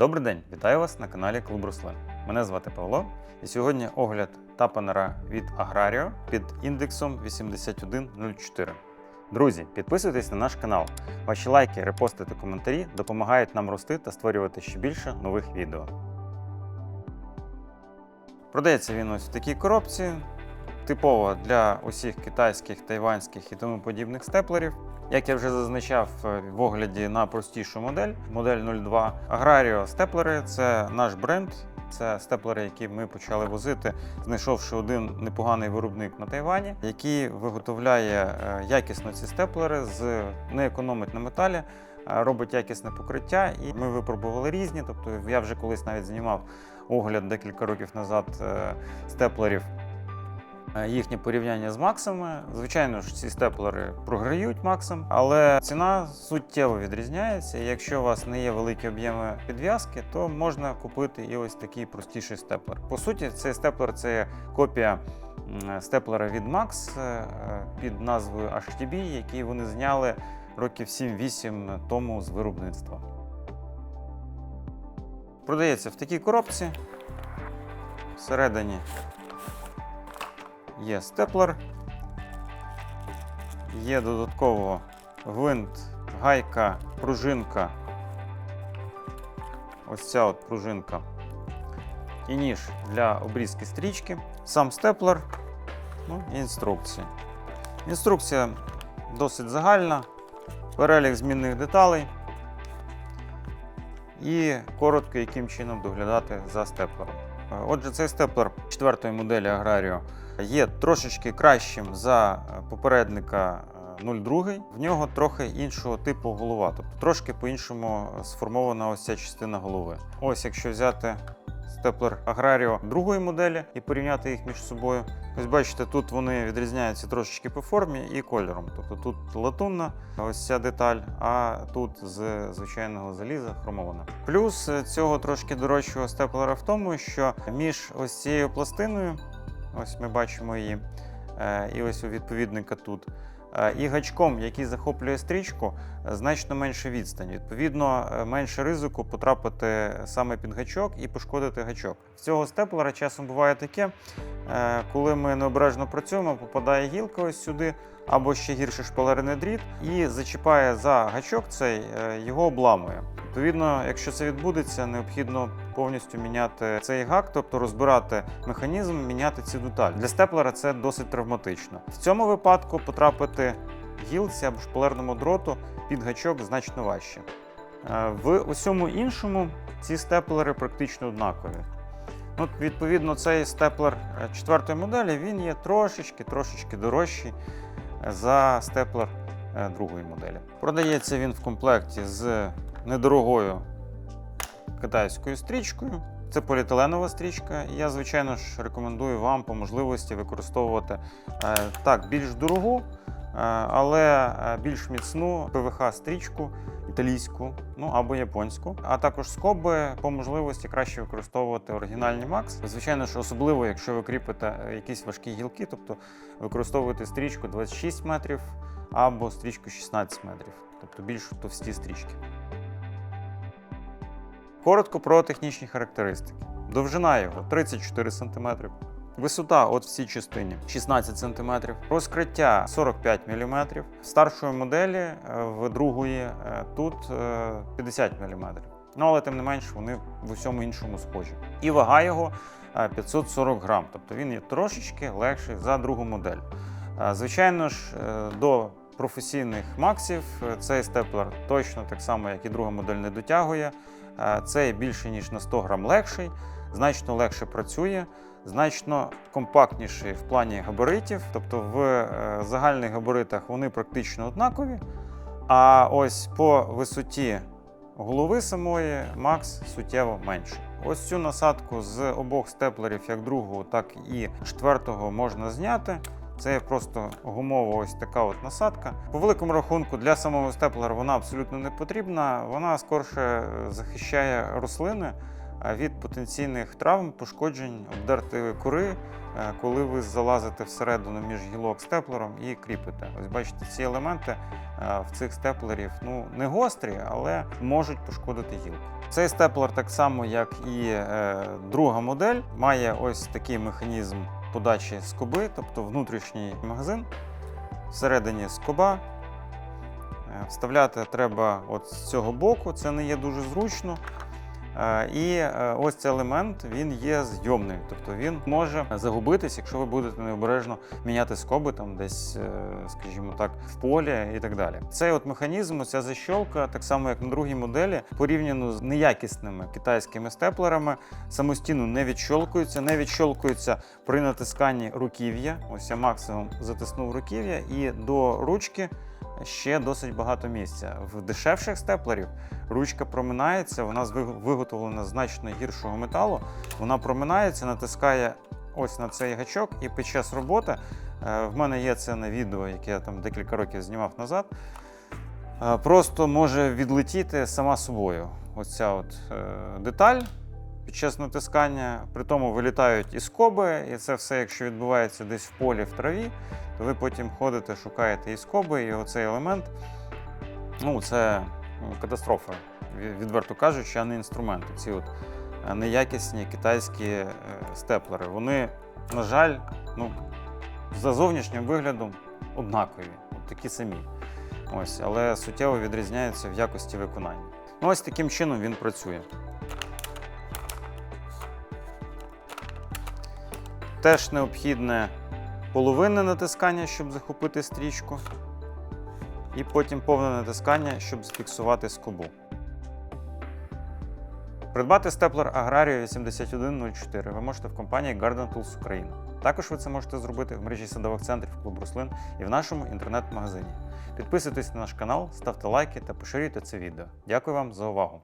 Добрий день, вітаю вас на каналі Клуб Руслин. Мене звати Павло, і сьогодні огляд тапанера від Agrario під індексом 8104. Друзі, підписуйтесь на наш канал. Ваші лайки, репости та коментарі допомагають нам рости та створювати ще більше нових відео. Продається він ось в такій коробці, типово для усіх китайських, тайванських і тому подібних степлерів. Як я вже зазначав е, в огляді на простішу модель, модель 02 Agrario степлери це наш бренд. Це степлери, які ми почали возити, знайшовши один непоганий виробник на Тайвані, який виготовляє е, якісно ці степлери, з не економить на металі, робить якісне покриття. І ми випробували різні. Тобто я вже колись навіть знімав огляд декілька років назад е, степлерів їхнє порівняння з максами. Звичайно ж, ці степлери програють максам, але ціна суттєво відрізняється. Якщо у вас не є великі об'єми підв'язки, то можна купити і ось такий простіший степлер. По суті, цей степлер це копія степлера від Max е, під назвою HTB, який вони зняли років 7-8 тому з виробництва. Продається в такій коробці. Всередині є степлер, є додатково гвинт, гайка, пружинка. Ось ця от пружинка. І ніж для обрізки стрічки. Сам степлер, ну і інструкція. Інструкція досить загальна, перелік змінних деталей. І коротко, яким чином доглядати за степлером. Е, Отже, цей степлер четвертої моделі Agrario є трошечки кращим за е, попередника е, 02. В нього трохи іншого типу голова, тобто трошки по-іншому сформована ось ця частина голови. Ось якщо взяти степлер Agrario другої моделі і порівняти їх між собою. Ось бачите, тут вони відрізняються трошечки по формі і кольором. Тобто тут латунна ось ця деталь, а тут з звичайного заліза хромована. Плюс е, цього трошки дорожчого степлера в тому, що між ось цією пластиною, ось ми бачимо її, е, і ось у відповідника тут. е, І гачком, який захоплює стрічку, е, значно менше відстань. Відповідно, менше ризику потрапити саме під гачок і пошкодити гачок. В цього степлера часом буває таке, коли ми необережно працюємо, попадає гілка ось сюди, або ще гірше шпалерний дріт, і зачіпає за гачок цей, е, його обламує. Відповідно, якщо це відбудеться, необхідно повністю міняти цей гак, тобто розбирати механізм, міняти ці деталі. Для степлера це досить травматично. В цьому випадку потрапити гілці або шпалерному дроту під гачок значно важче. Е, В усьому іншому ці степлери практично однакові. Ну, відповідно, цей степлер е, четвертої моделі він є трошечки трошечки дорожчий е, за степлер е, другої моделі. Продається він в комплекті з недорогою китайською стрічкою. Це поліетиленова стрічка. Я, звичайно ж, рекомендую вам по можливості використовувати так більш дорогу, але більш міцну ПВХ-стрічку італійську, ну або японську. А також скоби по можливості краще використовувати оригінальні Max. Звичайно, що особливо, якщо ви кріпите е, якісь важкі гілки, тобто використовуєте стрічку 26 метрів або стрічку 16 метрів, тобто більш товсті стрічки. Коротко про технічні характеристики. Довжина його 34 см. Висота от в цій частині 16 см, розкриття 45 мм. Старшої моделі е, в другої е, тут е, 50 мм. Ну, але тим не менш вони в усьому іншому схожі. І вага його е, 540 грам, тобто він є трошечки легший за другу модель. Е, Звичайно ж, е, до професійних максів е, цей степлер точно так само, як і друга модель, не дотягує. Е, Цей більше ніж на 100 грам легший, значно легше працює, значно компактніший в плані габаритів, тобто в е, загальних габаритах вони практично однакові. А ось по висоті голови самої Макс суттєво менший. Ось цю насадку з обох степлерів, як другого, так і четвертого, можна зняти. Це просто гумова ось така от насадка. По великому рахунку для самого степлера вона абсолютно не потрібна. Вона скорше е, захищає рослини від потенційних травм, пошкоджень, обдертої кори, е, коли ви залазите всередину між гілок степлером і кріпите. Ось бачите, ці елементи е, в цих степлерів ну не гострі, але можуть пошкодити гілку. Цей степлер, так само як і е, друга модель, має ось такий механізм подачі скоби, тобто внутрішній магазин. Всередині скоба. Вставляти треба от з цього боку, це не є дуже зручно. Е, І е, ось цей елемент він є зйомним, тобто він може загубитись, якщо ви будете необережно міняти скоби там десь, е, скажімо так, в полі і так далі. Цей от механізм, ця защолка, так само як на другій моделі, порівняно з неякісними китайськими степлерами, самостійно не відщолкується, не відщолкується при натисканні руків'я. Ось я максимум затиснув руків'я, і до ручки ще досить багато місця. В дешевших степлерів ручка проминається, вона виготовлена значно гіршого металу. Вона проминається, натискає ось на цей гачок, і під час роботи е, в мене є це на відео, яке я там декілька років знімав назад. е, Просто може відлетіти сама собою. Ось ця от е, деталь під час натискання. При тому вилітають і скоби, і це все, якщо відбувається десь в полі, в траві, то ви потім ходите, шукаєте і скоби, і оцей елемент. Ну, це ну, катастрофа, відверто кажучи, а не інструменти. Ці от е, неякісні китайські е, степлери. Вони, на жаль, ну, за зовнішнім виглядом однакові, от такі самі. Ось, але суттєво відрізняються в якості виконання. Ну, ось таким чином він працює. Теж необхідне половинне натискання, щоб захопити стрічку, і потім повне натискання, щоб зафіксувати скобу. Придбати степлер Agrario 8104 ви можете в компанії Garden Tools Україна. Також ви це можете зробити в мережі садових центрів клуб рослин і в нашому інтернет-магазині. Підписуйтесь на наш канал, ставте лайки та поширюйте це відео. Дякую вам за увагу!